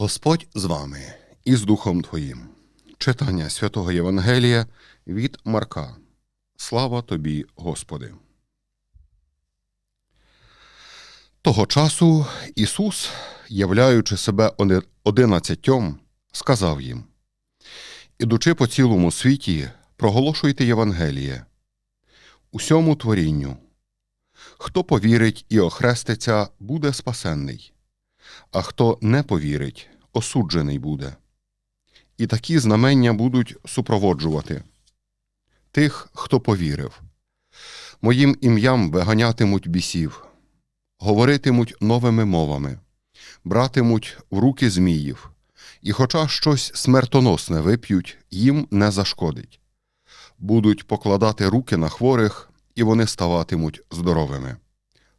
Господь з вами і з Духом Твоїм. Читання святого Євангелія від Марка. Слава тобі, Господи. Того часу Ісус, являючи себе одинадцятьом, сказав їм: Ідучи по цілому світі, проголошуйте Євангеліє, усьому творінню. Хто повірить і охреститься, буде спасенний а хто не повірить, осуджений буде. І такі знамення будуть супроводжувати тих, хто повірив. Моїм ім'ям виганятимуть бісів, говоритимуть новими мовами, братимуть в руки зміїв, і, хоча щось смертоносне вип'ють, їм не зашкодить. Будуть покладати руки на хворих, і вони ставатимуть здоровими.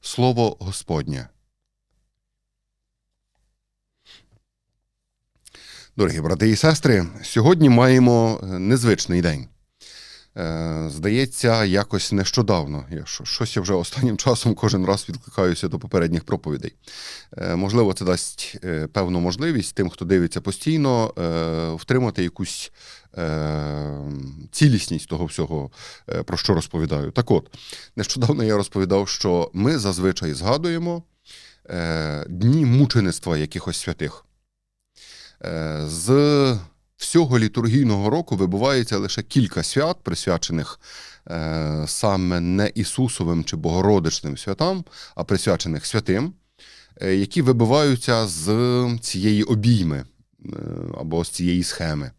Слово Господнє. Дорогі брати і сестри, сьогодні маємо е, незвичний день. Е, Здається, якось нещодавно. Я щось я вже останнім часом кожен раз відкликаюся до попередніх проповідей. Е, Можливо, це дасть е, певну можливість тим, хто дивиться постійно, втримати якусь цілісність того всього, про що розповідаю. Так от, нещодавно я розповідав, що ми зазвичай згадуємо дні мучеництва якихось святих. З всього літургійного року вибувається лише кілька свят, присвячених е, саме не Ісусовим чи Богородичним святам, а присвячених святим, е, які вибиваються з цієї обійми е, або з цієї схеми.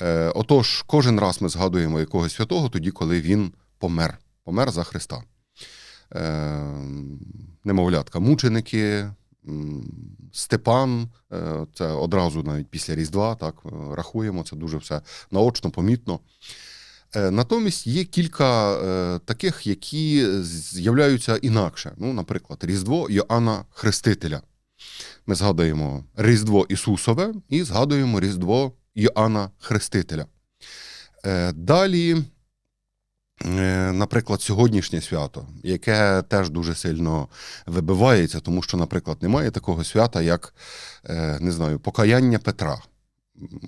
Е, Отож, кожен раз ми згадуємо якогось святого тоді, коли він помер, помер за Христа. Е, Немовлятка, мученики, Степан, е, це одразу навіть після Різдва, так е, рахуємо, це дуже все наочно, помітно. Е, Натомість є кілька таких, які з'являються інакше. Ну, наприклад, Різдво Йоанна Хрестителя. Ми згадуємо Різдво Ісусове і згадуємо Різдво Йоанна Хрестителя. Далі, наприклад, сьогоднішнє свято, яке теж дуже сильно вибивається, тому що, наприклад, немає такого свята, як е, не знаю, покаяння Петра.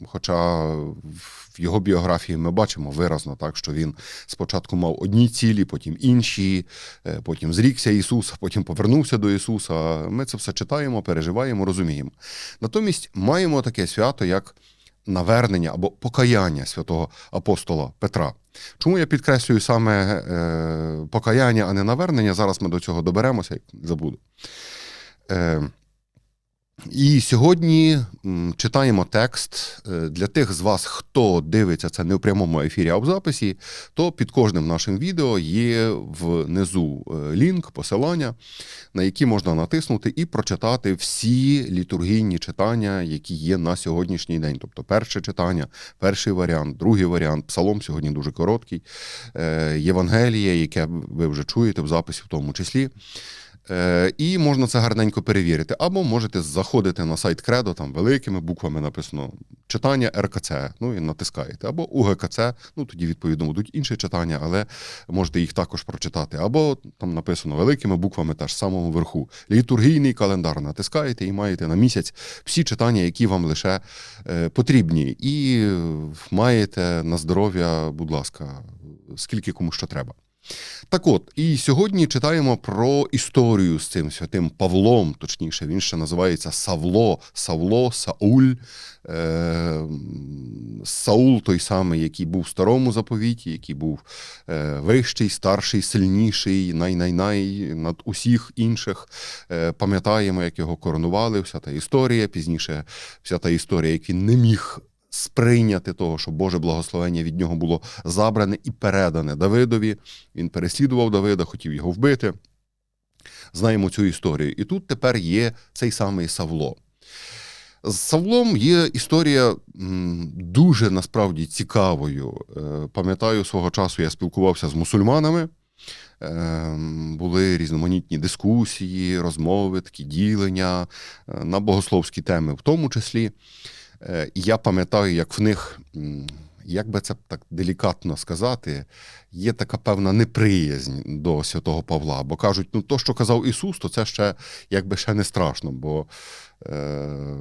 Хоча в його біографії ми бачимо виразно, так, що він спочатку мав одні цілі, потім інші, е, потім зрікся Ісуса, потім повернувся до Ісуса. Ми це все читаємо, переживаємо, розуміємо. Натомість маємо таке свято, як навернення або покаяння святого апостола Петра. Чому я підкреслюю саме е, покаяння, а не навернення? Зараз ми до цього доберемося, як забуду. Е, і сьогодні читаємо текст Е, для тих з вас, хто дивиться це не в прямому ефірі, а в записі, то під кожним нашим відео є внизу е, лінк, посилання, на які можна натиснути і прочитати всі літургійні читання, які є на сьогоднішній день. Тобто перше читання, перший варіант, другий варіант, псалом сьогодні дуже короткий, е, Євангеліє, яке ви вже чуєте в записі в тому числі. Е, І можна це гарненько перевірити. Або можете заходити на сайт Кредо, там великими буквами написано читання РКЦ, ну і натискаєте. Або УГКЦ, ну тоді, відповідно, будуть інші читання, але можете їх також прочитати. Або там написано великими буквами теж з самого верху. Літургійний календар натискаєте і маєте на місяць всі читання, які вам лише е, потрібні. І маєте на здоров'я, будь ласка, скільки кому що треба. Так от, і сьогодні читаємо про історію з цим святим Павлом, точніше, він ще називається Савло, Савло, Сауль. Е, Саул той самий, який був в старому заповіті, який був е, вищий, старший, сильніший, най-най-най над усіх інших. Е, пам'ятаємо, як його коронували, вся та історія. Пізніше вся та історія, як він не міг сприйняти того, що Боже благословення від нього було забране і передане Давидові. Він переслідував Давида, хотів його вбити. Знаємо цю історію. І тут тепер є цей самий Савло. З Савлом є історія дуже насправді цікавою. Е, Пам'ятаю, свого часу я спілкувався з мусульманами, Е, Були різноманітні дискусії, розмови, такі ділення е, на богословські теми, в тому числі. Е, я пам'ятаю, як в них, як би це так делікатно сказати, є така певна неприязнь до святого Павла. Бо кажуть, ну то, що казав Ісус, то це ще якби ще не страшно, бо е,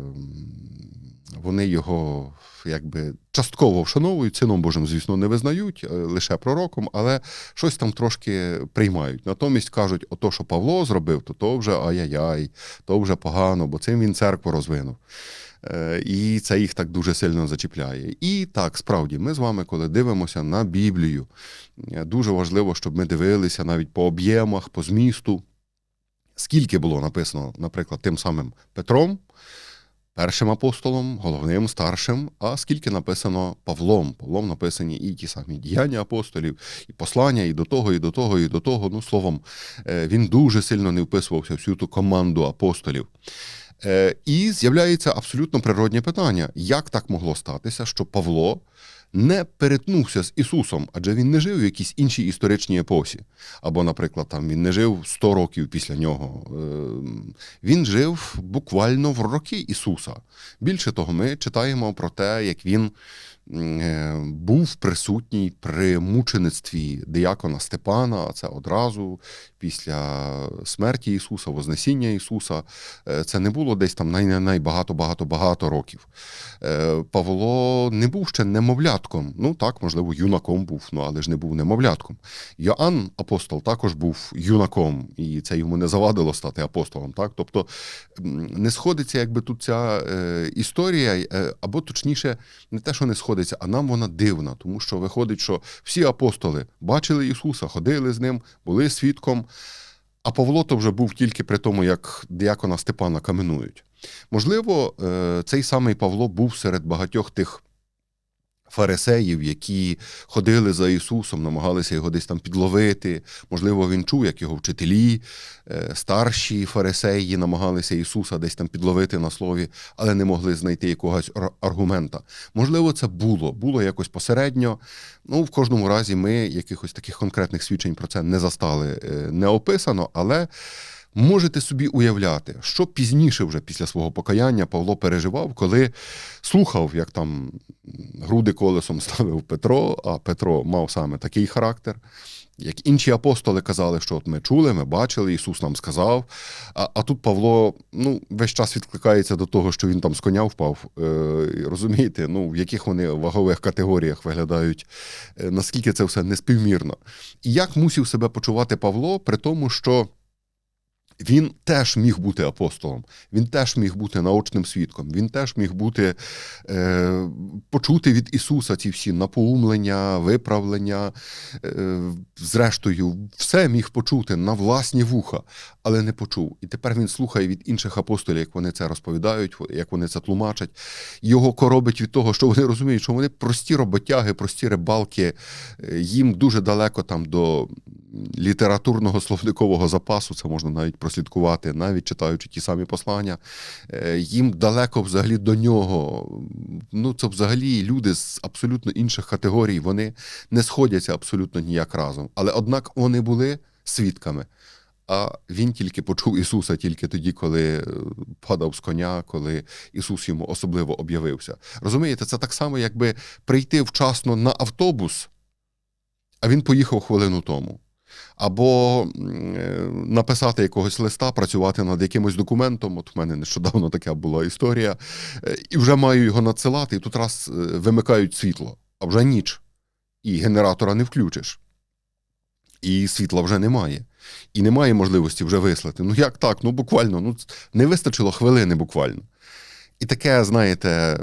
вони його якби частково вшановують, сином Божим, звісно, не визнають, е, лише пророком, але щось там трошки приймають. Натомість кажуть, ото, що Павло зробив, то то вже ай-яй-яй, то вже погано, бо цим він церкву розвинув. Е, І це їх так дуже сильно зачіпляє. І так, справді, ми з вами, коли дивимося на Біблію, е, дуже важливо, щоб ми дивилися навіть по об'ємах, по змісту, скільки було написано, наприклад, тим самим Петром, першим апостолом, головним, старшим, а скільки написано Павлом. Павлом написані і ті самі діяння апостолів, і послання, і до того, і до того, і до того. Ну, словом, е, він дуже сильно не вписувався в всю ту команду апостолів. Е, І з'являється абсолютно природнє питання: як так могло статися, що Павло не перетнувся з Ісусом, адже він не жив в якійсь іншій історичній епосі. Або, наприклад, там він не жив 100 років після нього. Е, Він жив буквально в роки Ісуса. Більше того, ми читаємо про те, як він був присутній при мучеництві диякона Степана, а це одразу після смерті Ісуса, Вознесіння Ісуса. Е, Це не було десь там най-багато-багато-багато років. Е, Павло не був ще немовлятком. Ну так, можливо, юнаком був, ну але ж не був немовлятком. Йоанн апостол також був юнаком, і це йому не завадило стати апостолом. Так? Тобто не сходиться, якби тут ця е, історія, е, або точніше, не те, що не сходиться, а нам вона дивна, тому що виходить, що всі апостоли бачили Ісуса, ходили з ним, були свідком. А Павло то вже був тільки при тому, як діакона Степана каменують. Можливо, е, цей самий Павло був серед багатьох тих фарисеїв, які ходили за Ісусом, намагалися його десь там підловити. Можливо, він чув, як його вчителі, е, старші фарисеї намагалися Ісуса десь там підловити на слові, але не могли знайти якогось аргумента. Можливо, це було, було якось посередньо. Ну, в кожному разі, ми якихось таких конкретних свідчень про це не застали, е, не описано, але. Можете собі уявляти, що пізніше, вже після свого покаяння, Павло переживав, коли слухав, як там груди колесом ставив Петро, а Петро мав саме такий характер. Як інші апостоли казали, що от ми чули, ми бачили, Ісус нам сказав. А, а тут Павло ну, весь час відкликається до того, що він там з коня впав. Е, розумієте, ну, в яких вони вагових категоріях виглядають, е, наскільки це все неспівмірно. І як мусив себе почувати Павло, при тому, що він теж міг бути апостолом, він теж міг бути наочним свідком, він теж міг бути е, почути від Ісуса ці всі напоумлення, виправлення, е, зрештою, все міг почути на власні вуха, але не почув. І тепер він слухає від інших апостолів, як вони це розповідають, як вони це тлумачать. Його коробить від того, що вони розуміють, що вони прості роботяги, прості рибалки, е, їм дуже далеко там до літературного словникового запасу, це можна навіть прослідкувати, навіть читаючи ті самі послання. Е, Їм далеко взагалі до нього. Ну, це взагалі люди з абсолютно інших категорій, вони не сходяться абсолютно ніяк разом. Але однак вони були свідками. А він тільки почув Ісуса тільки тоді, коли е, падав з коня, коли Ісус йому особливо об'явився. Розумієте, це так само, якби прийти вчасно на автобус, а він поїхав хвилину тому. Або е, написати якогось листа, працювати над якимось документом. От в мене нещодавно така була історія, е, і вже маю його надсилати, і тут раз е, вимикають світло, а вже ніч, і генератора не включиш. І світла вже немає. І немає можливості вже вислати. Ну як так? Ну буквально, ну не вистачило хвилини буквально. І таке, знаєте,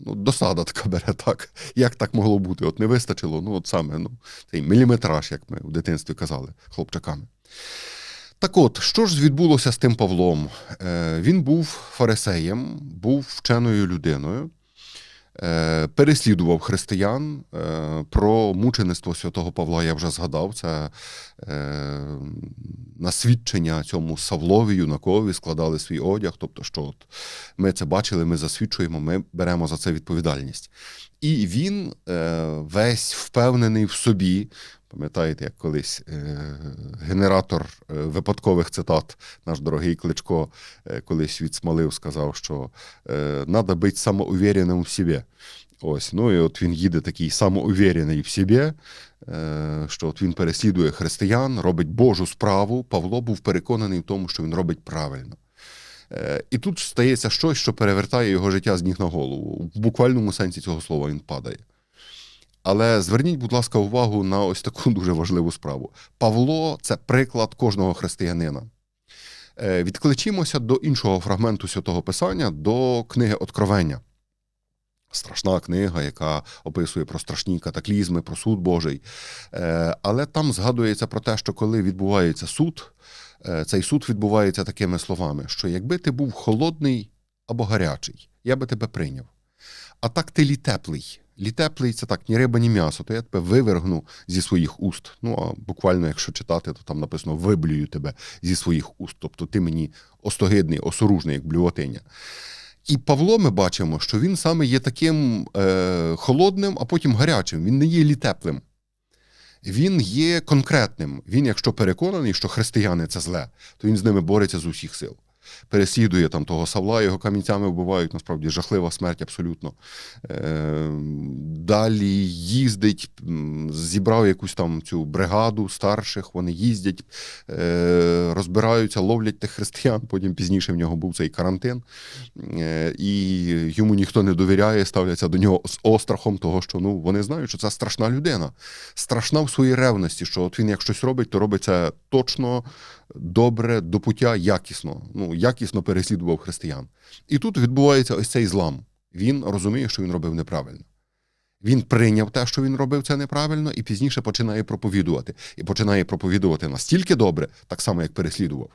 ну, досада така бере так. Як так могло бути? От не вистачило, ну от саме ну, цей міліметраж, як ми в дитинстві казали хлопчаками. Так от, що ж відбулося з тим Павлом? Е, він був фарисеєм, був вченою людиною, переслідував християн. Е, про мучеництво святого Павла я вже згадав. Це е, на свідчення цьому Савлові, юнакові складали свій одяг. Тобто, що от ми це бачили, ми засвідчуємо, ми беремо за це відповідальність. І він е, весь впевнений в собі, Пам'ятаєте, як колись е, генератор е, випадкових цитат, наш дорогий Кличко, колись відсмалив, сказав, що треба бути самоуверенним в собі. Ось, ну і от він їде такий самоуверений в собі, що от він переслідує християн, робить Божу справу. Павло був переконаний в тому, що він робить правильно. Е, І тут стається щось, що перевертає його життя з ніг на голову. В буквальному сенсі цього слова він падає. Але зверніть, будь ласка, увагу на ось таку дуже важливу справу. Павло це приклад кожного християнина. Е, Відкличімося до іншого фрагменту святого Писання, до книги Откровення. Страшна книга, яка описує про страшні катаклізми, про суд Божий. Е, Але там згадується про те, що коли відбувається суд, е, цей суд відбувається такими словами: що якби ти був холодний або гарячий, я би тебе прийняв. А так ти літеплий. Літеплий це так, ні риба, ні м'ясо, то я тебе вивергну зі своїх уст. Ну а буквально, якщо читати, то там написано виблюю тебе зі своїх уст. Тобто ти мені остогидний, осоружний, як блювотиня. І Павло ми бачимо, що він саме є таким е, холодним, а потім гарячим. Він не є літеплим. Він є конкретним. Він, якщо переконаний, що християни це зле, то він з ними бореться з усіх сил. Переслідує там того Савла, його камінцями вбивають, насправді жахлива смерть абсолютно. Е, далі їздить, зібрав якусь там цю бригаду старших, вони їздять, е, розбираються, ловлять тих християн. Потім пізніше в нього був цей карантин, е, і йому ніхто не довіряє, ставляться до нього з острахом, того, що ну, вони знають, що це страшна людина. Страшна в своїй ревності, що от він як щось робить, то робить це точно, добре, до пуття, якісно. Ну, якісно переслідував християн. І тут відбувається ось цей злам. Він розуміє, що він робив неправильно. Він прийняв те, що він робив це неправильно, і пізніше починає проповідувати. І починає проповідувати настільки добре, так само, як переслідував.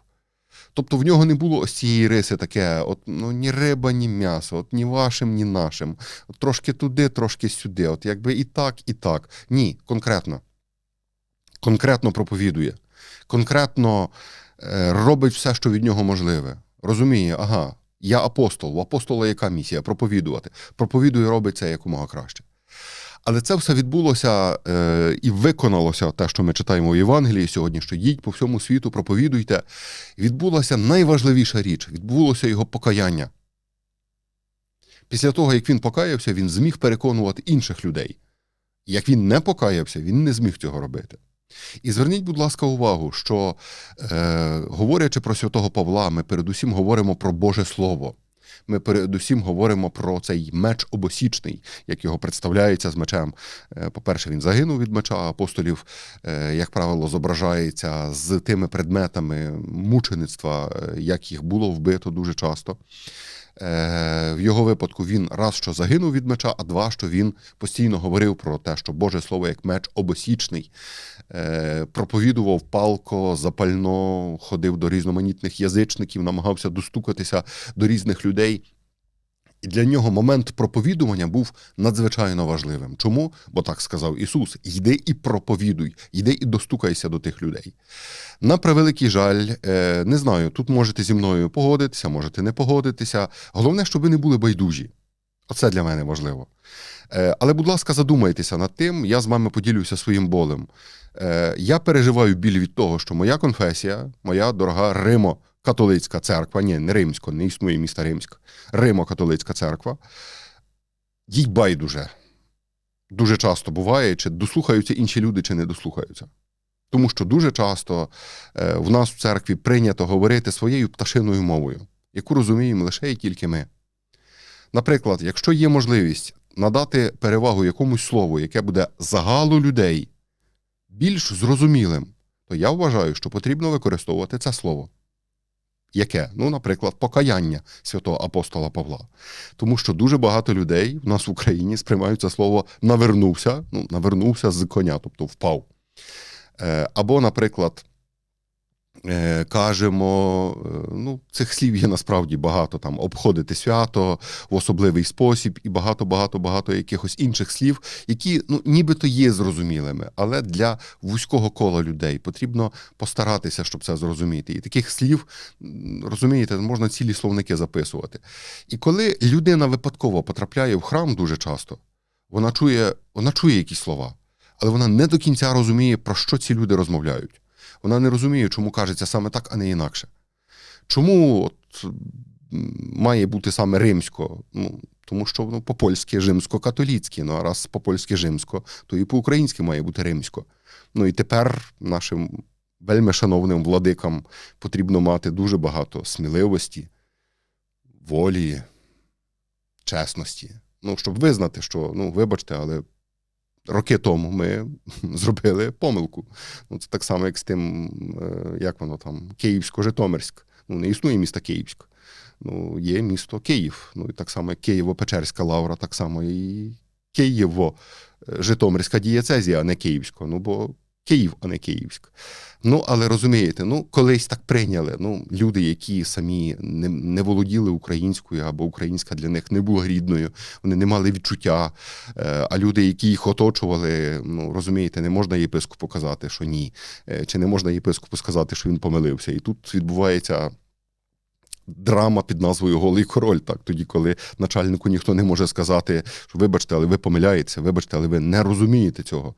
Тобто в нього не було ось цієї риси таке: от, ну, ні риба, ні м'ясо, от ні вашим, ні нашим. От, трошки туди, трошки сюди. От якби і так, і так. Ні, конкретно. Конкретно проповідує. Конкретно е, робить все, що від нього можливе. Розуміє, ага, я апостол. У апостола яка місія? Проповідувати. Проповідує, робить це якомога краще. Але це все відбулося е, і виконалося, те, що ми читаємо в Євангелії сьогодні, що їдь по всьому світу, проповідуйте. Відбулася найважливіша річ відбулося його покаяння. Після того, як він покаявся, він зміг переконувати інших людей. Як він не покаявся, він не зміг цього робити. І зверніть, будь ласка, увагу, що, е, говорячи про святого Павла, ми передусім говоримо про Боже Слово. Ми передусім говоримо про цей меч обосічний, як його представляється з мечем. Е, По-перше, він загинув від меча апостолів, е, як правило, зображається з тими предметами мучеництва, е, як їх було вбито дуже часто. Е, В його випадку він раз що загинув від меча, а два, що він постійно говорив про те, що Боже Слово як меч обосічний, Е, проповідував палко, запально, ходив до різноманітних язичників, намагався достукатися до різних людей. І для нього момент проповідування був надзвичайно важливим. Чому? Бо так сказав Ісус: йди і проповідуй, йди і достукайся до тих людей. На превеликий жаль, е, не знаю, тут можете зі мною погодитися, можете не погодитися. Головне, щоб ви не були байдужі. Оце для мене важливо. Е, Але, будь ласка, задумайтеся над тим, я з вами поділюся своїм болем. Е, Я переживаю біль від того, що моя конфесія, моя дорога Римо. Католицька церква, ні, не римська, не існує міста Римська, Римо-католицька церква. Їй байдуже. Дуже часто буває, чи дослухаються інші люди, чи не дослухаються. Тому що дуже часто е, в нас в церкві прийнято говорити своєю пташиною мовою, яку розуміємо лише і тільки ми. Наприклад, якщо є можливість надати перевагу якомусь слову, яке буде загалу людей більш зрозумілим, то я вважаю, що потрібно використовувати це слово. Яке? Ну, наприклад, покаяння святого апостола Павла. Тому що дуже багато людей в нас в Україні сприймають це слово навернувся, ну, навернувся з коня, тобто впав. Е, Або, наприклад, кажемо, е, ну, цих слів є насправді багато там обходити свято в особливий спосіб, і багато-багато-багато якихось інших слів, які ну, нібито є зрозумілими, але для вузького кола людей потрібно постаратися, щоб це зрозуміти. І таких слів, розумієте, можна цілі словники записувати. І коли людина випадково потрапляє в храм дуже часто, вона чує, вона чує якісь слова. але вона не до кінця розуміє, про що ці люди розмовляють. Вона не розуміє, чому кажеться саме так, а не інакше. Чому от, має бути саме римсько? Ну, тому що ну, по-польськи римсько-католіцьке. Ну, а раз по-польськи римсько, то і по-українськи має бути римсько. Ну і тепер нашим вельми шановним владикам потрібно мати дуже багато сміливості, волі, чесності. Ну, щоб визнати, що, ну, вибачте, але роки тому ми зробили помилку. Ну, це так само, як з тим, е, як воно там, Київсько-Житомирськ. Ну, не існує міста Київськ. Ну, є місто Київ. Ну, і так само, як Києво-Печерська лавра, так само і Києво. Житомирська дієцезія, а не Київська. Ну, бо Київ, а не Київськ. Ну, але розумієте, ну колись так прийняли. Ну, люди, які самі не, не володіли українською або українська для них не була рідною, вони не мали відчуття. Е, А люди, які їх оточували, ну розумієте, не можна єпископу казати, що ні, Е, чи не можна єпископу сказати, що він помилився. І тут відбувається. Драма під назвою Голий король, так тоді, коли начальнику ніхто не може сказати, що вибачте, але ви помиляєтеся, вибачте, але ви не розумієте цього.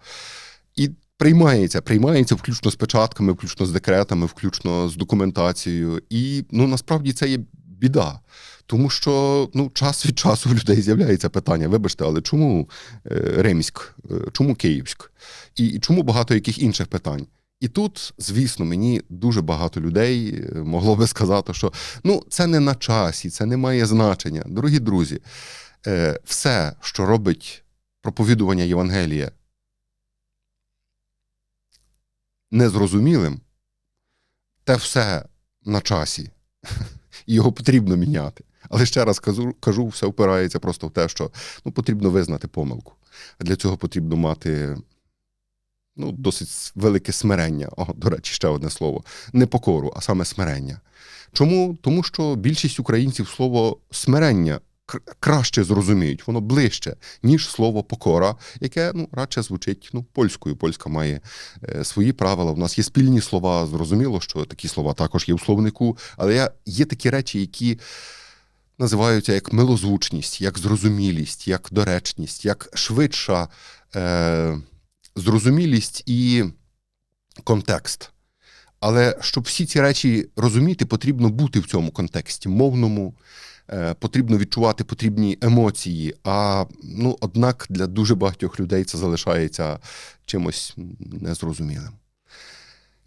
І приймається, приймається включно з печатками, включно з декретами, включно з документацією. І ну насправді це є біда. Тому що ну, час від часу в людей з'являється питання: вибачте, але чому е, Римськ, Е, чому Київськ? І, чому багато яких інших питань? І тут, звісно, мені дуже багато людей е, могло би сказати, що ну це не на часі, це не має значення. Дорогі друзі, все, що робить проповідування Євангелія незрозумілим, те все на часі, і його потрібно міняти. Але ще раз кажу, кажу, все впирається просто в те, що ну, потрібно визнати помилку. А для цього потрібно мати ну, досить велике смирення. О, до речі, ще одне слово. Не покору, а саме смирення. Чому? Тому що більшість українців слово смирення краще зрозуміють, воно ближче, ніж слово покора, яке ну, радше звучить ну, польською. Польська має е, свої правила. У нас є спільні слова. Зрозуміло, що такі слова також є у словнику, але є- є такі речі, які. Називаються як милозвучність, як зрозумілість, як доречність, як швидша е, зрозумілість і контекст. Але щоб всі ці речі розуміти, потрібно бути в цьому контексті мовному, потрібно відчувати потрібні емоції. А ну, однак для дуже багатьох людей це залишається чимось незрозумілим.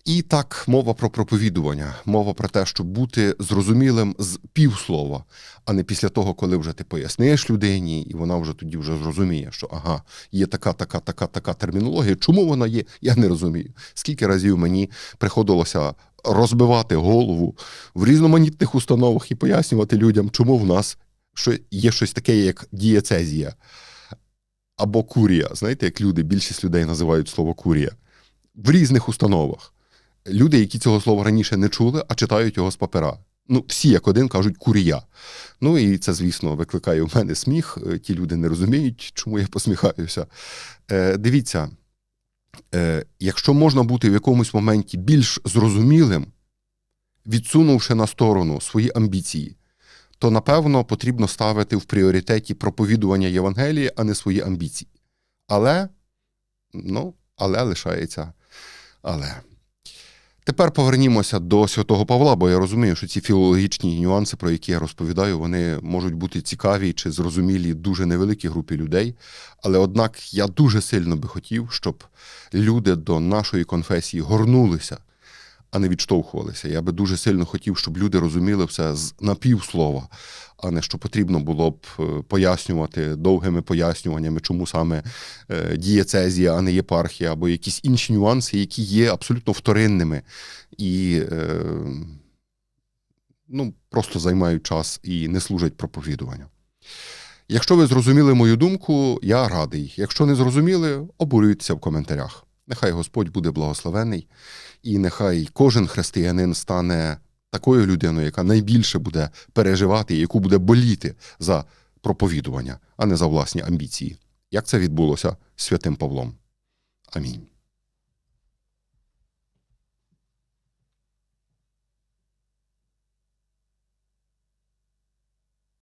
І так, мова про проповідування, мова про те, щоб бути зрозумілим з півслова, а не після того, коли вже ти поясниш людині, і вона вже тоді вже зрозуміє, що ага, є така, така, така, така термінологія. Чому вона є? Я не розумію. Скільки разів мені приходилося розбивати голову в різноманітних установах і пояснювати людям, чому в нас є щось таке, як дієцезія або курія. Знаєте, як люди, більшість людей називають слово курія в різних установах. Люди, які цього слова раніше не чули, а читають його з папера. Ну, всі як один кажуть курія. Ну і це, звісно, викликає в мене сміх. Е, Ті люди не розуміють, чому я посміхаюся. Е, дивіться, е, якщо можна бути в якомусь моменті більш зрозумілим, відсунувши на сторону свої амбіції, то напевно потрібно ставити в пріоритеті проповідування Євангелії, а не свої амбіції. Але, ну, але лишається. Але. Тепер повернімося до святого Павла, бо я розумію, що ці філологічні нюанси, про які я розповідаю, вони можуть бути цікаві чи зрозумілі дуже невеликій групі людей. Але однак я дуже сильно би хотів, щоб люди до нашої конфесії горнулися, а не відштовхувалися. Я би дуже сильно хотів, щоб люди розуміли все з напівслова, а не що потрібно було б е, пояснювати довгими пояснюваннями, чому саме е, дієцезія, а не єпархія, або якісь інші нюанси, які є абсолютно вторинними і е, ну, просто займають час і не служать проповідуванню. Якщо ви зрозуміли мою думку, я радий. Якщо не зрозуміли, обурюйтеся в коментарях. Нехай Господь буде благословений, і нехай кожен християнин стане такою людиною, яка найбільше буде переживати, і яку буде боліти за проповідування, а не за власні амбіції. Як це відбулося з святим Павлом? Амінь.